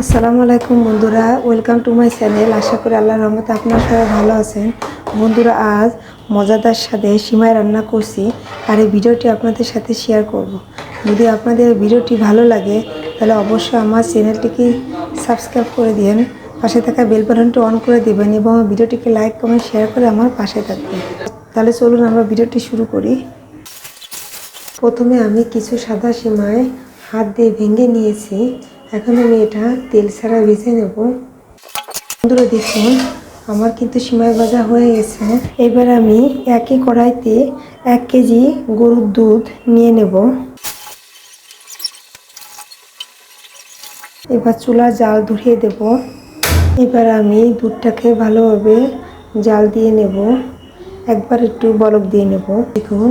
আসসালামু আলাইকুম বন্ধুরা, ওয়েলকাম টু মাই চ্যানেল। আশা করি আল্লাহর রহমতে আপনার সবাই ভালো আছেন। বন্ধুরা, আজ মজাদার সাথে সিমাই রান্না করছি আর এই ভিডিওটি আপনাদের সাথে শেয়ার করব। যদি আপনাদের ভিডিওটি ভালো লাগে, তাহলে অবশ্যই আমার চ্যানেলটিকে সাবস্ক্রাইব করে দিন পাশে থাকা বেল বাটনটি অন করে দেবেন এবং ভিডিওটিকে লাইক কমেন্ট শেয়ার করে আমার পাশে থাকবেন। তাহলে চলুন আমরা ভিডিওটি শুরু করি। প্রথমে আমি কিছু সাদা সিমাই হাত দিয়ে ভেঙে নিয়েছি। এখন আমি এটা তেল ছাড়া ভেজে নেব। বন্ধুরা দেখুন, আমার কিন্তু সিমাই ভাজা হয়ে গেছে। এবার আমি একই কড়াইতে এক কেজি গরুর দুধ নিয়ে নেব। এবার চুলা জাল ধরিয়ে দেব। এবার আমি দুধটাকে ভালোভাবে জাল দিয়ে নেব। একবার একটু বলক দিয়ে নেব। দেখুন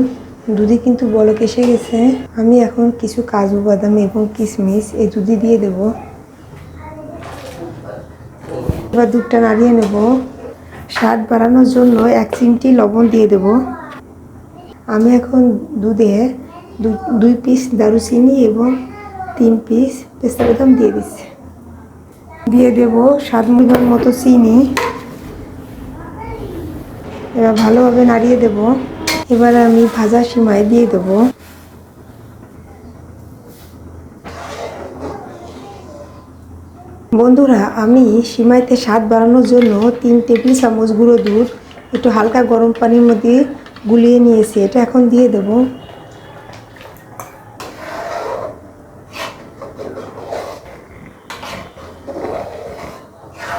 দুধে কিন্তু বলক এসে গেছে। আমি এখন কিছু কাজু, বাদাম এবং কিশমিশ এই দুধে দিয়ে দেব। এবার দুধটা নাড়িয়ে নেব। স্বাদ বাড়ানোর জন্য এক চিমটি লবণ দিয়ে দেব। আমি এখন দুধে দুই পিস দারুচিনি এবং তিন পিস পেস্তা বাদাম দিয়ে দিচ্ছি। দিয়ে দেব স্বাদ পরিমাণ মতো চিনি। এবার ভালোভাবে নাড়িয়ে দেব। এবার আমি ভাজা সিমাই দিয়ে দেব। বন্ধুরা, আমি সিমাইতে স্বাদ বাড়ানোর জন্য তিন টেবিল চামচ গুঁড়ো দুধ, একটু হালকা গরম পানির মধ্যে গুলিয়ে নিয়েছি, এটা এখন দিয়ে দেব।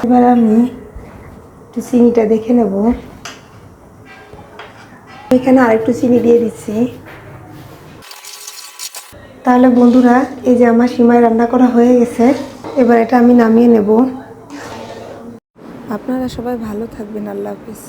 এবার আমি একটু চিনিটা দেখে নেব। এখানে আরেকটু চিনি দিয়ে দিচ্ছি। তাহলে বন্ধুরা, এই যে আমার সীমায় রান্না করা হয়ে গেছে, এবার এটা আমি নামিয়ে নেব। আপনারা সবাই ভালো থাকবেন, আল্লাহ হাফিজ।